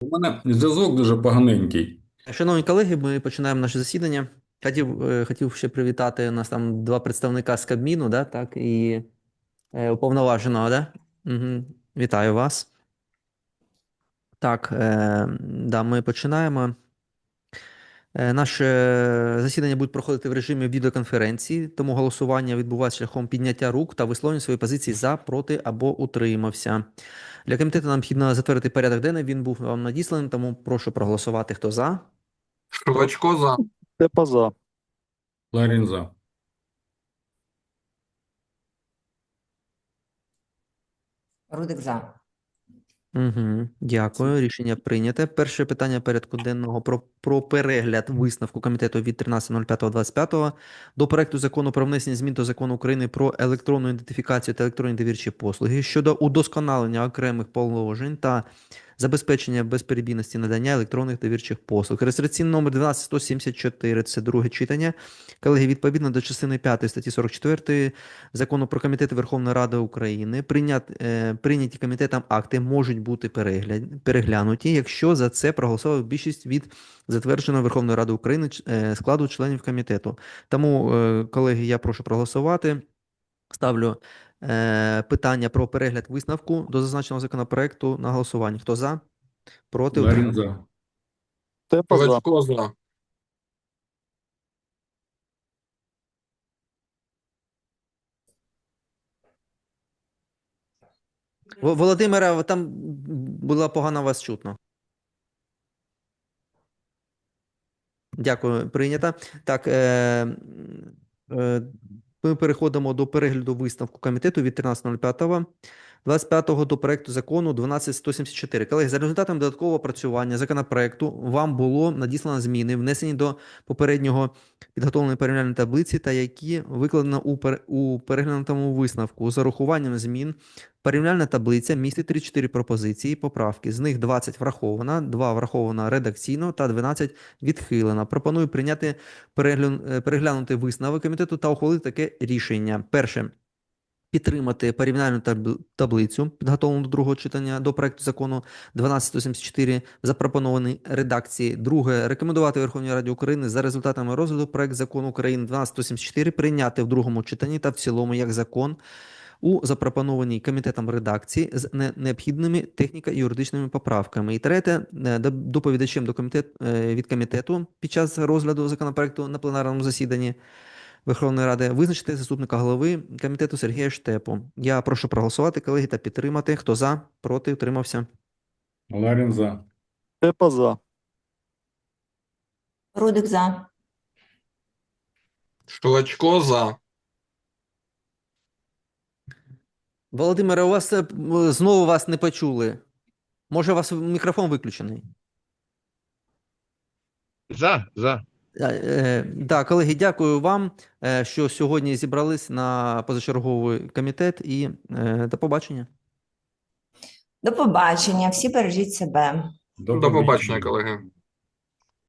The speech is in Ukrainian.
У мене зв'язок дуже поганенький. Шановні колеги, ми починаємо наше засідання. Хотів, е, хотів ще привітати у нас там два представника з Кабміну, да, так, і е, уповноваженого, да? Угу. Вітаю вас. Так, е, да, ми починаємо. Е, Наше засідання буде проходити в режимі відеоконференції, тому голосування відбувається шляхом підняття рук та висловлення своєї позиції за, проти або утримався. Для комітету нам необхідно затвердити порядок денний. Він був вам надісланий, тому прошу проголосувати. Хто за? Швачко за. Степа за. Ларін за. Рудик за. Угу, дякую. Рішення прийняте. Перше питання порядку денного про, про перегляд висновку комітету від 13.05.25 до проекту закону про внесення змін до закону України про електронну ідентифікацію та електронні довірчі послуги щодо удосконалення окремих положень та забезпечення безперебійності надання електронних довірчих послуг. Реєстраційний номер 12174, це друге читання. Колеги, відповідно до частини 5 статті 44 Закону про комітети Верховної Ради України прийнят, е, прийняті комітетом акти можуть бути перегляд, переглянуті, якщо за це проголосував більшість від затвердженого Верховної Ради України е, складу членів комітету. Тому, е, колеги, я прошу проголосувати. Ставлю питання про перегляд висновку до зазначеного законопроекту на голосування. Хто за? Проти? Ларін за. Степа за. За. В- Володимире, там була погано вас чутно. Дякую, прийнято. Так, е, е, ми переходимо до перегляду висновку комітету від 13.05. 25-го до проекту закону 12174. Колеги, за результатом додаткового опрацювання законопроекту вам було надіслано зміни, внесені до попереднього підготовленої порівняльної таблиці, та які викладено у переглянутому висновку. З урахуванням змін порівняльна таблиця містить 34 пропозиції і поправки. З них 20 враховано, 2 враховано редакційно та 12 відхилено. Пропоную прийняти е, переглянути висновок комітету та ухвалити таке рішення. Перше. Підтримати порівняльну таблицю, підготовлену до другого читання до проекту закону 1274 в запропонованій редакції. Друге, рекомендувати Верховній Раді України за результатами розгляду проект закону України 1274 прийняти в другому читанні та в цілому як закон у запропонованій комітетом редакції з не- необхідними техніко-юридичними поправками. І третє, е, доповідачем до комітет, е, від комітету під час розгляду законопроекту на пленарному засіданні Верховної Ради визначити заступника голови комітету Сергія Штепу. Я прошу проголосувати, колеги, та підтримати. Хто за, проти, утримався. Ларін за. Степа за. Рудик за. Швачко за. Володимире, у вас е, знову вас не почули. Може, у вас мікрофон виключений? За, за. Е, е, Да, колеги, дякую вам, е, що сьогодні зібрались на позачерговий комітет і е, до побачення. До побачення. Всі бережіть себе. До побачення, колеги.